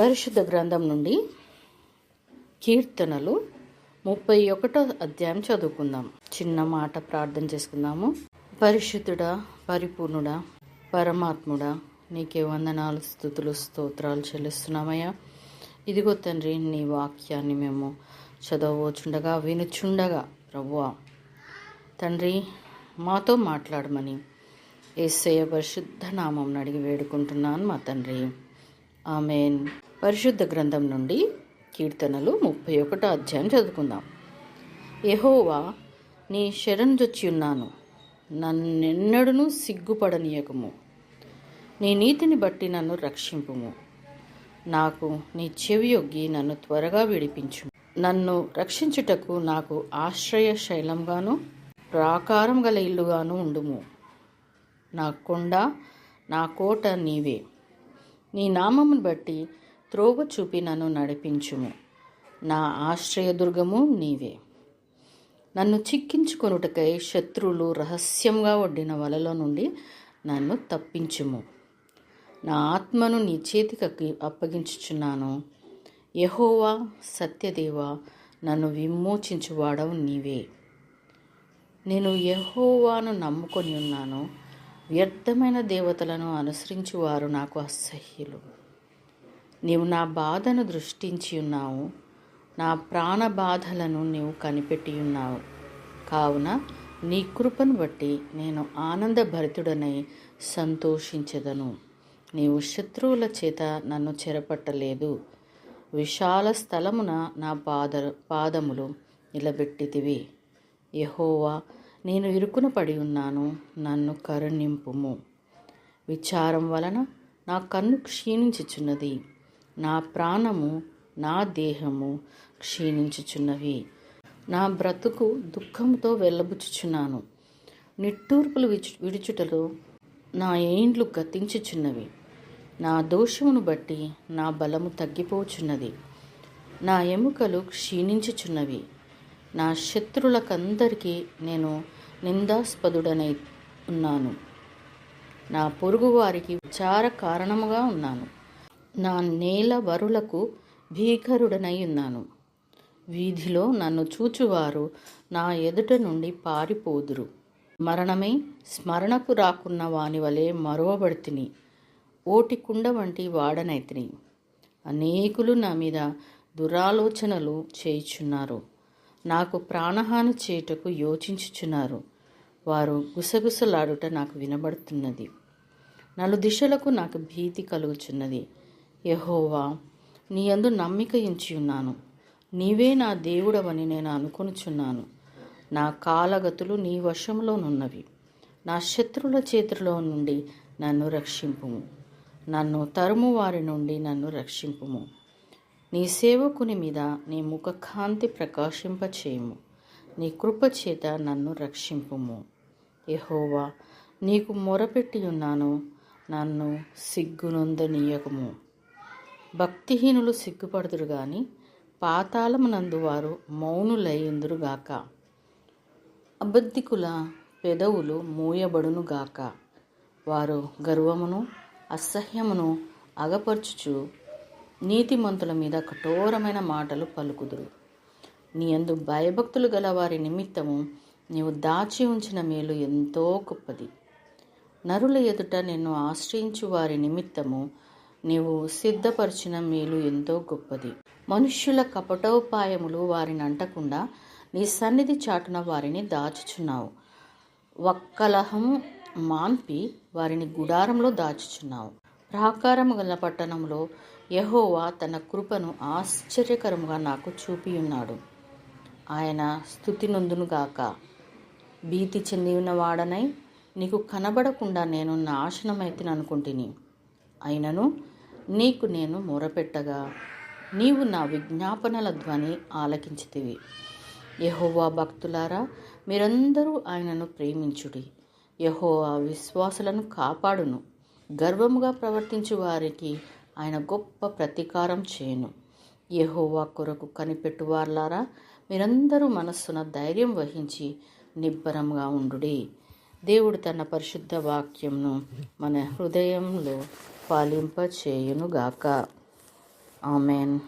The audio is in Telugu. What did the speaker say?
పరిశుద్ధ గ్రంథం నుండి కీర్తనలు ముప్పై ఒకటో అధ్యాయం చదువుకుందాం. చిన్న మాట ప్రార్థన చేసుకుందాము. పరిశుద్ధుడా పరిపూర్ణుడా పరమాత్ముడా నీకే వందనాలు స్థుతులు స్తోత్రాలు చెల్లిస్తున్నామయ్యా. ఇదిగో తండ్రి నీ వాక్యాన్ని మేము చదవచుండగా వినుచుండగా ప్రభువా. తండ్రి మాతో మాట్లాడమని ఏసయ్య పరిశుద్ధ నామం అడిగి వేడుకుంటున్నాను మా తండ్రి. ఆమెన్. పరిశుద్ధ గ్రంథం నుండి కీర్తనలు ముప్పై ఒకటో అధ్యాయం చదువుకుందాం. ఎహోవా నీ శరణ్జొచ్చి ఉన్నాను నన్నెన్నడూ సిగ్గుపడనీయకము. నీ నీతిని బట్టి నన్ను రక్షింపుము. నాకు నీ చెవి యొగ్గి నన్ను త్వరగా విడిపించు నన్ను రక్షించుటకు నాకు ఆశ్రయ శైలంగాను ప్రాకారం గల ఇల్లుగాను ఉండుము. నా కొండ నా కోట నీవే. నీ నామమును బట్టి త్రోవ చూపి నన్ను నడిపించుము. నా ఆశ్రయదుర్గము నీవే. నన్ను చిక్కించుకొనుటకై శత్రువులు రహస్యంగా వడ్డిన వలలో నుండి నన్ను తప్పించుము. నా ఆత్మను నీ చేతికి అప్పగించుచున్నాను. యహోవా సత్యదేవ నన్ను విమోచించువాడవు నీవే. నేను యహోవాను నమ్ముకొని ఉన్నాను. వ్యర్థమైన దేవతలను అనుసరించువారు నాకు అసహ్యులు. నీవు నా బాధను దృష్టించి ఉన్నావు. నా ప్రాణ బాధలను నీవు కనిపెట్టి ఉన్నావు. కావున నీ కృపను బట్టి నేను ఆనందభరితుడనై సంతోషించదను. నీవు శత్రువుల చేత నన్ను చెరపట్టలేదు. విశాల స్థలమున నా పాద పాదములు నిలబెట్టితివి. యహోవా నేను ఇరుకున పడి ఉన్నాను. నన్ను కరుణింపుము. విచారం వలన నా కన్ను క్షీణించుచున్నది. నా ప్రాణము నా దేహము క్షీణించుచున్నవి. నా బ్రతుకు దుఃఖంతో వెళ్ళబుచ్చుచున్నాను నిట్టూర్పులు విచు విడుచుటలో నా ఏండ్లు గతించుచున్నవి. నా దోషమును బట్టి నా బలము తగ్గిపోచున్నది. నా ఎముకలు క్షీణించుచున్నవి. నా శత్రులకందరికీ నేను నిందాస్పదుడనై ఉన్నాను. నా పొరుగువారికి విచార కారణముగా ఉన్నాను. నా నేల వరులకు భీకరుడనై ఉన్నాను వీధిలో నన్ను చూచువారు నా ఎదుట నుండి పారిపోదురు. మరణమై స్మరణకు రాకున్న వాని వలె మరువబడితిని. ఓటి కుండ వంటి వాడనైతిని. అనేకులు నా మీద దురాలోచనలు చేయుచున్నారు. నాకు ప్రాణహాని చేయుటకు యోచించుచున్నారు. వారు గుసగుసలాడుట నాకు వినబడుతున్నది. నలు దిశలకు నాకు భీతి కలుగుచున్నది. యహోవా నీ అందు నమ్మిక ఇంచి ఉన్నాను. నీవే నా దేవుడవని నేను అనుకొనుచున్నాను. నా కాలగతులు నీ వశంలోనున్నవి. నా శత్రుల చేతిలో నుండి నన్ను రక్షింపుము. నన్ను తరుము వారి నుండి నన్ను రక్షింపుము. నీ సేవకుని మీద నీ ముఖకాంతి ప్రకాశింపచేయము. నీ కృప చేత నన్ను రక్షింపుము. యహోవా నీకు మొరపెట్టి ఉన్నాను. నన్ను సిగ్గునొందనీయకము. భక్తిహీనులు సిగ్గుపడుదురు గాని పాతాళమునందు వారు మౌనులయ్యుందురుగాక అబద్ధికుల పెదవులు మూయబడునుగాక. వారు గర్వమును అసహ్యమును అగపరుచుచు నీతిమంతుల మీద కఠోరమైన మాటలు పలుకుదురు. నీ అందు భయభక్తులు గల వారి నిమిత్తము నీవు దాచి ఉంచిన మేలు ఎంతో గొప్పది. నరుల ఎదుట నిన్ను ఆశ్రయించు వారి నిమిత్తము నీవు సిద్ధపరిచిన మేలు ఎంతో గొప్పది. మనుష్యుల కపటోపాయములు వారిని అంటకుండా నీ సన్నిధి చాటున వారిని దాచుచున్నావు. వక్కలహం మాన్పి వారిని గుడారంలో దాచుచున్నావు. ప్రాకారము గల పట్టణంలో యహోవా తన కృపను ఆశ్చర్యకరముగా నాకు చూపియున్నాడు. ఆయన స్థుతి నొందునుగాక భీతి చెందిన వాడనై నీకు కనబడకుండా నేను నాశనమైతిని అనుకుంటుని. అయినను నీకు నేను మొరపెట్టగా నీవు నా విజ్ఞాపనల ధ్వని ఆలకించితివి. యహోవా భక్తులారా మీరందరూ ఆయనను ప్రేమించుడి. యహోవా విశ్వాసులను కాపాడును. గర్వముగా ప్రవర్తించు వారికి ఆయన గొప్ప ప్రతీకారం చేయను. యహోవా కొరకు కనిపెట్టువార్లారా మీరందరూ మనస్సున ధైర్యం వహించి నిబ్బరంగా ఉండుడి. దేవుడు తన పరిశుద్ధ వాక్యంను మన హృదయంలో పాలింపచేయునుగాక. ఆమెన్.